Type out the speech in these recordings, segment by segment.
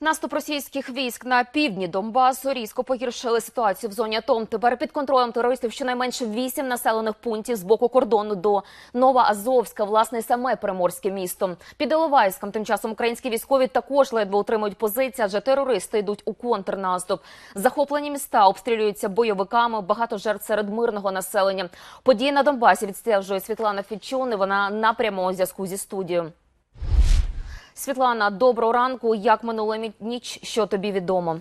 Наступ російських військ на півдні Донбасу різко погіршили ситуацію в зоні АТО. Тепер під контролем терористів щонайменше вісім населених пунктів з боку кордону до Новоазовська, власне, саме приморське місто. Під Іловайськом тим часом українські військові також ледве утримують позиції, адже терористи йдуть у контрнаступ. Захоплені міста обстрілюються бойовиками. Багато жертв серед мирного населення. Події на Донбасі відстежує Світлана Фічун. і Вона на прямому зв'язку зі студією. Світлана, доброго ранку. Як минула ніч? Що тобі відомо?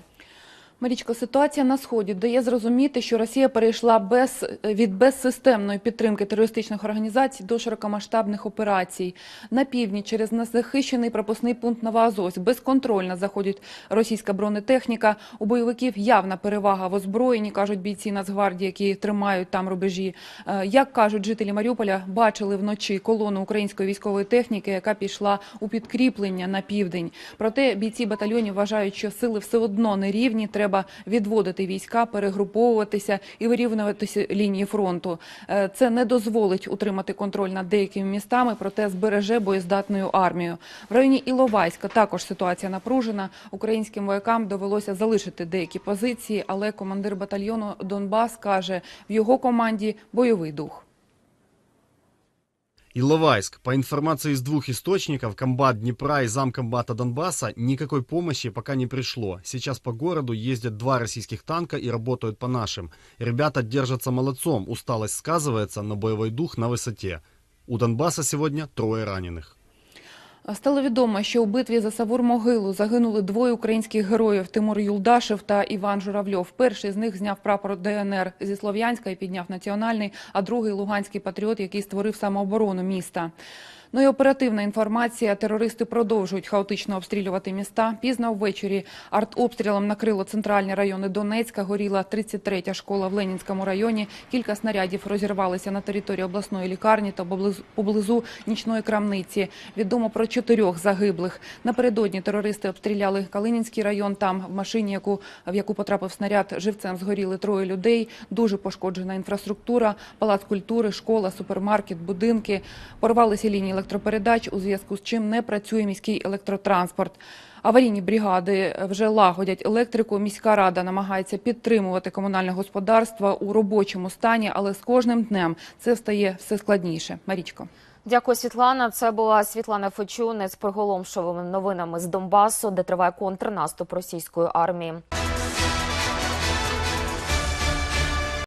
Марічко, ситуація на сході дає зрозуміти, що Росія перейшла без від безсистемної підтримки терористичних організацій до широкомасштабних операцій. На півдні через незахищений пропускний пункт Новоазовськ безконтрольно заходить російська бронетехніка. У бойовиків явна перевага в озброєнні, кажуть бійці Нацгвардії, які тримають там рубежі. Е, Як кажуть жителі Маріуполя, бачили вночі колону української військової техніки, яка пішла у підкріплення на південь. Проте бійці батальйонів вважають, що сили все одно не рівні. Треба відводити війська, перегруповуватися і вирівнюватися лінії фронту. Е, Це не дозволить утримати контроль над деякими містами, проте збереже боєздатною армію. В районі Іловайська також ситуація напружена. Українським воякам довелося залишити деякі позиції, але командир батальйону Донбас каже, в його команді бойовий дух. Иловайск. По информации из двух источников, комбат Днепра и замкомбата Донбасса, никакой помощи пока не пришло. Сейчас по городу ездят два российских танка и работают по нашим. Ребята держатся молодцом, усталость сказывается, но боевой дух на высоте. У Донбасса сегодня трое раненых. Стало відомо, що у битві за Савур-Могилу загинули двоє українських героїв Тимур Юлдашев та Іван Журавльов. Перший з них зняв прапор ДНР зі Слов'янська і підняв національний, а другий луганський патріот, який створив самооборону міста. Ну і оперативна інформація. Терористи продовжують хаотично обстрілювати міста. Пізно ввечері артобстрілом накрило центральні райони Донецька. Горіла 33-я школа в Ленінському районі. Кілька снарядів розірвалися на території обласної лікарні та поблизу- нічної крамниці. Відомо про чотирьох загиблих. Напередодні терористи обстріляли Калинінський район. Там в машині, в яку потрапив снаряд, живцем згоріли троє людей. Дуже пошкоджена інфраструктура, палац культури, школа, супермаркет, будинки. Порвалися лінії електропередач, у зв'язку з чим не працює міський електротранспорт. Аварійні бригади вже лагодять електрику. Міська рада намагається підтримувати комунальне господарство у робочому стані, але з кожним днем це стає все складніше. Марічко. Дякую, Світлана. Це була Світлана Фечунець з приголомшовими новинами з Донбасу, де триває контрнаступ російської армії.